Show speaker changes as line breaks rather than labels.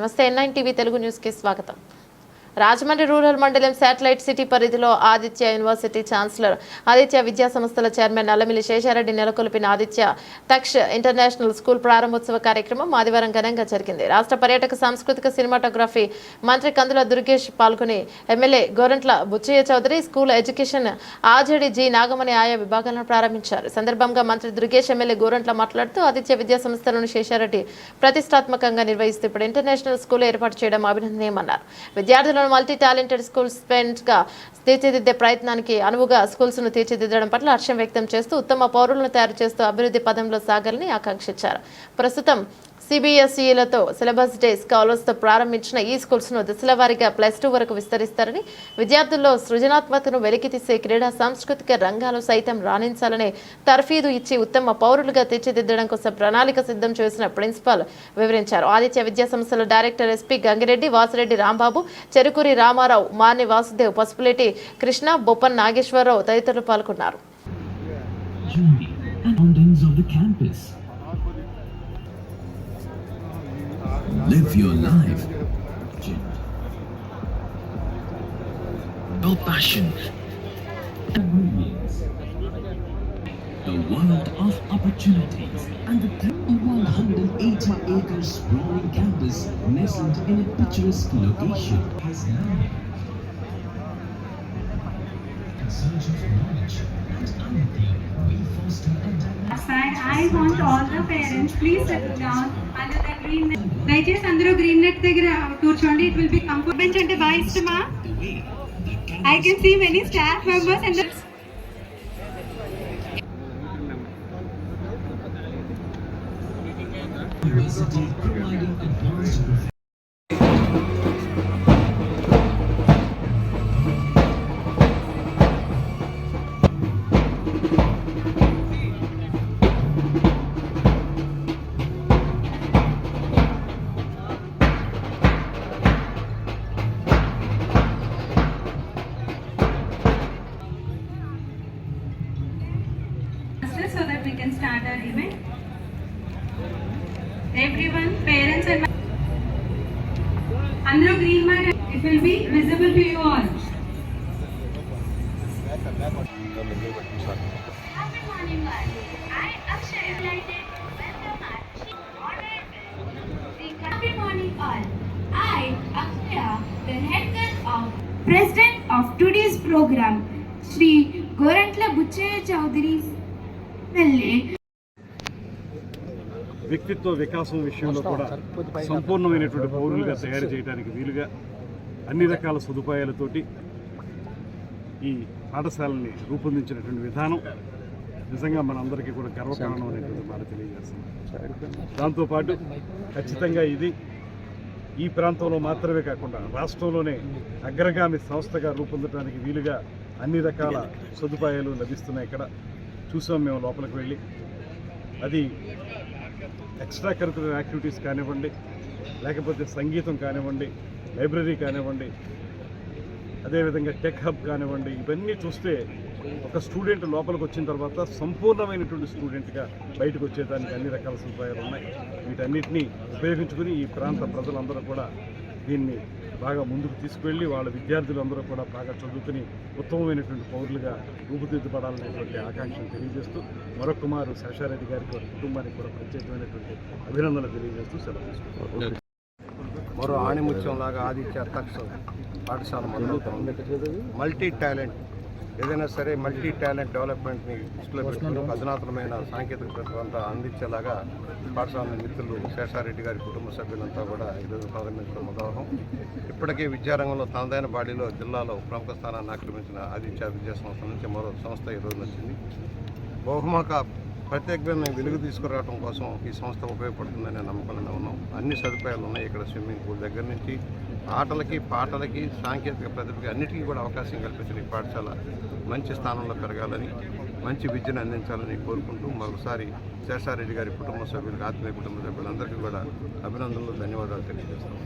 నమస్తే NIN TV Telugu న్యూస్కి స్వాగతం. రాజమండ్రి రూరల్ మండలం శాటిలైట్ సిటీ పరిధిలో ఆదిత్య యూనివర్సిటీ ఛాన్సలర్ ఆదిత్య విద్యా సంస్థల చైర్మన్ నల్లమిల్లి శేషారెడ్డి నెలకొల్పిన ఆదిత్య తక్ష ఇంటర్నేషనల్ స్కూల్ ప్రారంభోత్సవ కార్యక్రమం ఆదివారం ఘనంగా జరిగింది. రాష్ట్ర పర్యాటక సాంస్కృతిక సినిమాటోగ్రఫీ మంత్రి కందుల దుర్గేష్ పాల్గొని MLA Gorantla Buchaiah Chowdary school education ఆజడి G Nagamani ఆయా విభాగాలను ప్రారంభించారు. సందర్భంగా మంత్రి దుర్గేష్ ఎమ్మెల్యే గోరంట్ల మాట్లాడుతూ ఆదిత్య విద్యా సంస్థలను శేషారెడ్డి ప్రతిష్టాత్మకంగా నిర్వహిస్తూ ఇప్పుడు ఇంటర్నేషనల్ స్కూల్ ఏర్పాటు చేయడం అభినందనీయమన్నారు. విద్యార్థులను మల్టీ టాలెంటెడ్ స్కూల్ స్పెండ్గా తీర్చిదిద్దే ప్రయత్నానికి అనువుగా స్కూల్స్ను తీర్చిదిద్దడం పట్ల హర్షం వ్యక్తం చేస్తూ ఉత్తమ పౌరులను తయారు చేస్తూ అభివృద్ధి పదంలో సాగాలని ఆకాంక్షించారు. ప్రస్తుతం సిబిఎస్ఈలతో సిలబస్ డే స్కాలర్స్తో ప్రారంభించిన ఈ స్కూల్స్ను దశల వారీగా ప్లస్ టూ వరకు విస్తరిస్తారని విద్యార్థుల్లో సృజనాత్మకతను వెలికితీసే క్రీడా సాంస్కృతిక రంగాలు సైతం రాణించాలనే తర్ఫీదు ఇచ్చి ఉత్తమ పౌరులుగా తీర్చిదిద్దడం కోసం ప్రణాళిక సిద్ధం చేసిన ప్రిన్సిపాల్ వివరించారు. ఆదిత్య విద్యా సంస్థల డైరెక్టర్ ఎస్పీ గంగిరెడ్డి వాసిరెడ్డి రాంబాబు చెరుకూరి రామారావు మార్ని వాసుదేవ్ పసుపులేటి కృష్ణ బొప్పన్ నాగేశ్వరరావు తదితరులు పాల్గొన్నారు.
Live your life. Your passion and. The world of opportunities and the a 180 acres sprawling campus nestled in a picturesque location has now in search of knowledge and we foster
I want all the parents, please settle down under the green net. దయచేసి అందరూ green net దగ్గర కూర్చోండి it will be comfort bench అంటే బాగా ఇష్టమా
the way the
I
campus
can see many staff members and
University providing advanced
everyone, parents and Andhra
Green Man, it will be visible to you all. Morning, all. I, Akshay, the head girl of President of today's program, Sri Gorantla Buchaya Chaudhary.
వ్యక్తిత్వ వికాసం విషయంలో కూడా సంపూర్ణమైనటువంటి పౌరులుగా తయారు చేయడానికి వీలుగా అన్ని రకాల సదుపాయాలతోటి ఈ పాఠశాలని రూపొందించినటువంటి విధానం నిజంగా మనందరికీ కూడా గర్వకారణం అనేటువంటి మాట తెలియజేస్తున్నాం. దాంతోపాటు ఖచ్చితంగా ఇది ఈ ప్రాంతంలో మాత్రమే కాకుండా రాష్ట్రంలోనే అగ్రగామి సంస్థగా రూపొందడానికి వీలుగా అన్ని రకాల సదుపాయాలు లభిస్తున్నాయి ఇక్కడ. చూసాం మేము లోపలికి వెళ్ళి. అది ఎక్స్ట్రా కరికులర్ యాక్టివిటీస్ కానివ్వండి లేకపోతే సంగీతం కానివ్వండి లైబ్రరీ కానివ్వండి అదేవిధంగా టెక్ హబ్ కానివ్వండి ఇవన్నీ చూస్తే ఒక స్టూడెంట్ లోపలికి వచ్చిన తర్వాత సంపూర్ణమైనటువంటి స్టూడెంట్గా బయటకు వచ్చేదానికి అన్ని రకాల సదుపాయాలు ఉన్నాయి. వీటన్నిటినీ ఉపయోగించుకుని ఈ ప్రాంత ప్రజలందరూ కూడా దీన్ని బాగా ముందుకు తీసుకువెళ్ళి వాళ్ళ విద్యార్థులందరూ కూడా బాగా చదువుకుని ఉత్తమమైనటువంటి పౌరులుగా రూపుదిద్దుపడాలనేటువంటి ఆకాంక్షను తెలియజేస్తూ మరొక మారు శేషారెడ్డి గారికి వారి కుటుంబానికి కూడా ప్రత్యేకమైనటువంటి అభినందనలు తెలియజేస్తూ సెలవు తీసుకుంటాం
మరో ఆణిముత్యంలాగా ఆదిత్య తక్ష పాఠశాల మల్టీ టాలెంట్ ఏదైనా సరే మల్టీ టాలెంట్ డెవలప్మెంట్ని దృష్టిలో పెట్టుకుని అధునాతనమైన సాంకేతిక ప్రతిభంతా అందించేలాగా పాఠశాల మిత్రులు శేషారెడ్డి గారి కుటుంబ సభ్యులంతా కూడా ఈరోజు ప్రారంభించడం ఉదాహరణ ఇప్పటికే విద్యారంగంలో తనదైన బాడీలో జిల్లాలో ప్రముఖ స్థానాన్ని ఆక్రమించిన ఆదిత్య విద్యా సంస్థ నుంచి మరో సంస్థ ఈరోజు వచ్చింది. బహుముఖ ప్రత్యేకమైన వెలుగు తీసుకురావడం కోసం ఈ సంస్థ ఉపయోగపడుతుందనే నమ్మకంలో ఉన్నాం. అన్ని సదుపాయాలు ఉన్నాయి ఇక్కడ స్విమ్మింగ్ పూల్ దగ్గర నుంచి. ఆటలకి పాటలకి సాంకేతిక ప్రతిభకి అన్నిటికీ కూడా అవకాశం కల్పించిన ఈ పాఠశాల మంచి స్థానంలో పెరగాలని మంచి విద్యను అందించాలని కోరుకుంటూ మరొకసారి శేషారెడ్డి గారి కుటుంబ సభ్యులకు ఆత్మీయ కుటుంబ సభ్యులందరికీ కూడా అభినందనలు ధన్యవాదాలు తెలియజేస్తాం